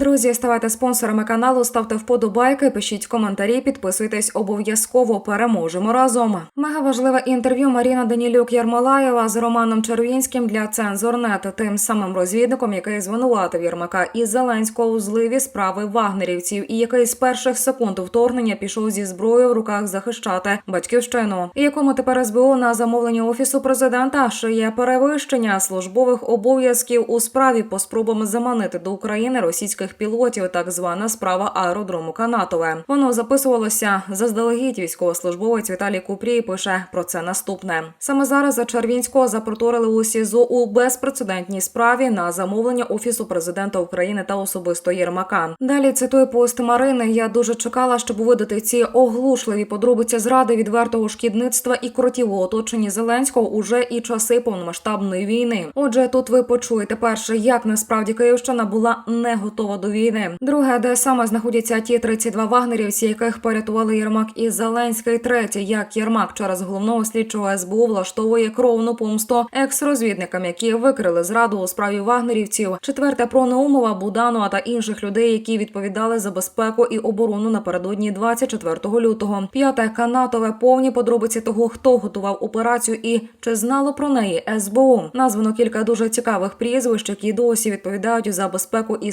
Друзі, ставайте спонсорами каналу, ставте вподобайки, пишіть коментарі, підписуйтесь обов'язково. Переможемо разом. Мега важливе інтерв'ю Маріна Данілюк Ярмолаєва з Романом Червінським для Цензорнет, тим самим розвідником, який звинуватив Єрмака і Зеленського у зливі справи вагнерівців, і який з перших секунд вторгнення пішов зі зброєю в руках захищати батьківщину, і якому тепер СБУ на замовлення офісу президента шиє перевищення службових обов'язків у справі по спробам заманити до України російських пілотів, так звана справа аеродрому Канатове. Воно записувалося заздалегідь. Військовослужбовець Віталій Купрій пише про це наступне. Саме зараз за Червінського запроторили у СІЗО у безпрецедентній справі на замовлення офісу президента України та особисто Єрмака. Далі цитую пост Марини. Я дуже чекала, щоб видати ці оглушливі подробиці зради відвертого шкідництва і кротів у оточенні Зеленського уже і часи повномасштабної війни. Отже, тут ви почуєте перше, як насправді Київщина була не готова до війни. Друге, де саме знаходяться ті 32 вагнерівці, яких порятували Єрмак і Зеленський. Третє, як Єрмак через головного слідчого СБУ влаштовує кровну помсту екс-розвідникам, які викрили зраду у справі вагнерівців. Четверте про Наумова, Буданова та інших людей, які відповідали за безпеку і оборону напередодні 24 лютого. П'яте канатове повні подробиці того, хто готував операцію і чи знало про неї СБУ. Названо кілька дуже цікавих прізвищ, які досі відповідають за безпеку і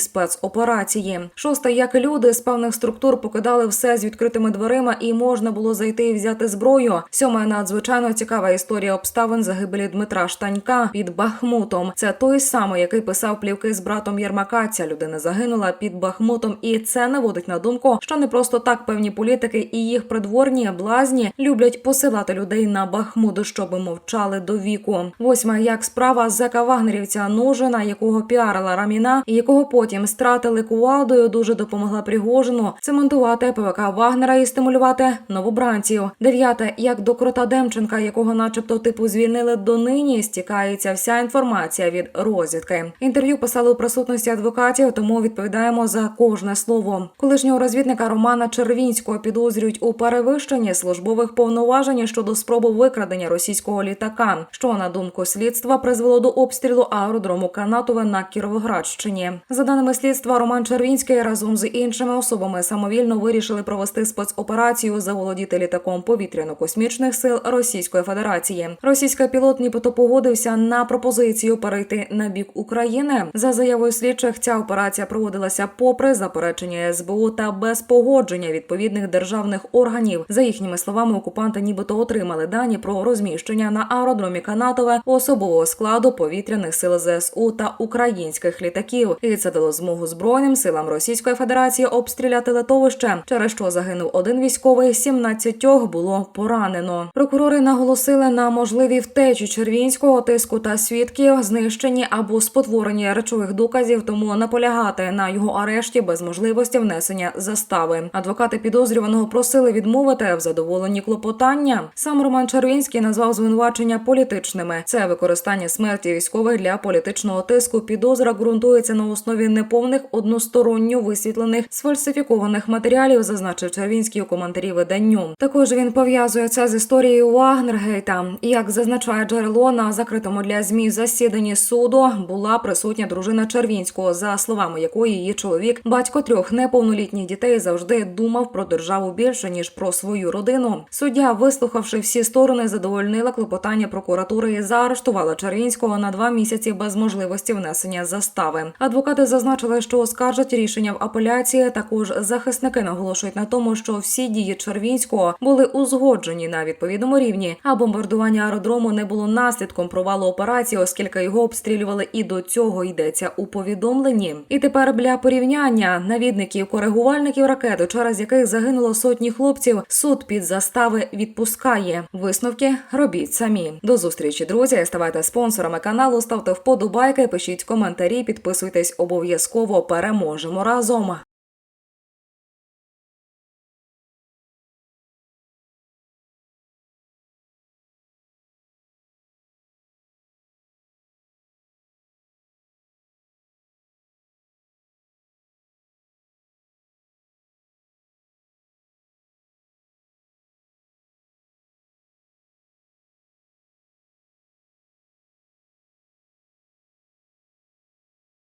спецоперації. Шосте, як люди з певних структур покидали все з відкритими дверима, і можна було зайти і взяти зброю. Сьоме надзвичайно цікава історія обставин загибелі Дмитра Штанька під Бахмутом. Це той самий, який писав плівки з братом Єрмака. Ця людина загинула під Бахмутом, і це наводить на думку, що не просто так певні політики і їх придворні блазні люблять посилати людей на Бахмут, щоб мовчали до віку. Восьма як справа зека вагнерівця Нужина, якого піарила Раміна, і якого потім стратили кувалдою, дуже допомогла Пригожину цементувати ПВК Вагнера і стимулювати новобранців. Дев'яте, як до крота Демченка, якого, начебто, типу звільнили донині, стікається вся інформація від розвідки. Інтерв'ю писали у присутності адвокатів, тому відповідаємо за кожне слово. Колишнього розвідника Романа Червінського підозрюють у перевищенні службових повноважень щодо спроби викрадення російського літака, що на думку слідства призвело до обстрілу аеродрому Канатове на Кіровоградщині. За даними слідства, Роман Червінський разом з іншими особами самовільно вирішили провести спецоперацію заволодіти літаком повітряно-космічних сил Російської Федерації. Російський пілот нібито погодився на пропозицію перейти на бік України. За заявою слідчих, ця операція проводилася попри заперечення СБУ та без погодження відповідних державних органів. За їхніми словами, окупанти нібито отримали дані про розміщення на аеродромі Канатове особового складу повітряних сил ЗСУ та українських літаків, і це дало змогу збройним силам Російської Федерації обстріляти литовище, через що загинув один військовий, 17 було поранено. Прокурори наголосили на можливі втечі Червінського тиску та свідків, знищені або спотворені речових доказів, тому наполягати на його арешті без можливості внесення застави. Адвокати підозрюваного просили відмовити в задоволенні клопотання. Сам Роман Червінський назвав звинувачення політичними. Це використання смерті військових для політичного тиску. Підозра ґрунтується на основі неповних односторонньо висвітлених сфальсифікованих матеріалів, зазначив Червінський у коментарі виданню. Також він пов'язує це з історією Вагнергейта. Як зазначає джерело на закритому для змі засіданні суду, була присутня дружина Червінського, за словами якої її чоловік, батько трьох неповнолітніх дітей, завжди думав про державу більше ніж про свою родину. Суддя, вислухавши всі сторони, задовольнила клопотання прокуратури і заарештувала Червінського на два місяці без можливості внесення застави. Адвокати зазначили, що оскаржать рішення в апеляції. Також захисники наголошують на тому, що всі дії Червінського були узгоджені на відповідному рівні, а бомбардування аеродрому не було наслідком провалу операції, оскільки його обстрілювали і до цього йдеться у повідомленні. І тепер для порівняння навідників коригувальників ракети, через яких загинуло сотні хлопців, суд під застави відпускає. Висновки робіть самі. До зустрічі, друзі. Ставайте спонсорами каналу, ставте вподобайки, пишіть коментарі, підписуйтесь обов'язково. Переможемо разом.